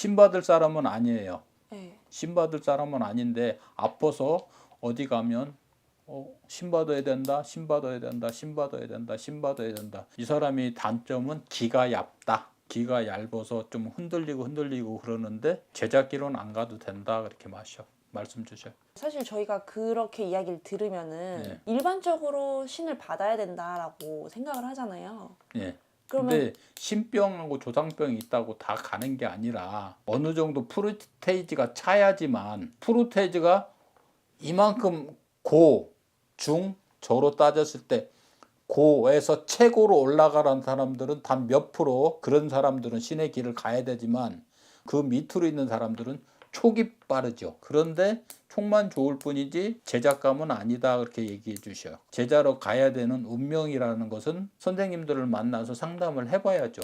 신받을 사람은 아니에요. 네. 신받을 사람은 아닌데 아파서 어디 가면 어, 신받아야 된다, 신받아야 된다, 신받아야 된다, 신받아야 된다. 이 사람이 단점은 기가 얇다. 기가 얇아서 좀 흔들리고 흔들리고 그러는데 제자기로는 안 가도 된다 그렇게 마셔 말씀 주셔. 사실 저희가 그렇게 이야기를 들으면은 네. 일반적으로 신을 받아야 된다라고 생각을 하잖아요. 예. 근데 신병하고 조상병이 있다고 다 가는 게 아니라 어느 정도 프로테이지가 차야지만 프로테이지가 이만큼 고, 중, 저로 따졌을 때 고에서 최고로 올라가라는 사람들은 단 몇 프로 그런 사람들은 신의 길을 가야 되지만 그 밑으로 있는 사람들은 촉이 빠르죠. 그런데 촉만 좋을 뿐이지 제작감은 아니다 그렇게 얘기해 주셔요. 제자로 가야 되는 운명이라는 것은 선생님들을 만나서 상담을 해봐야죠.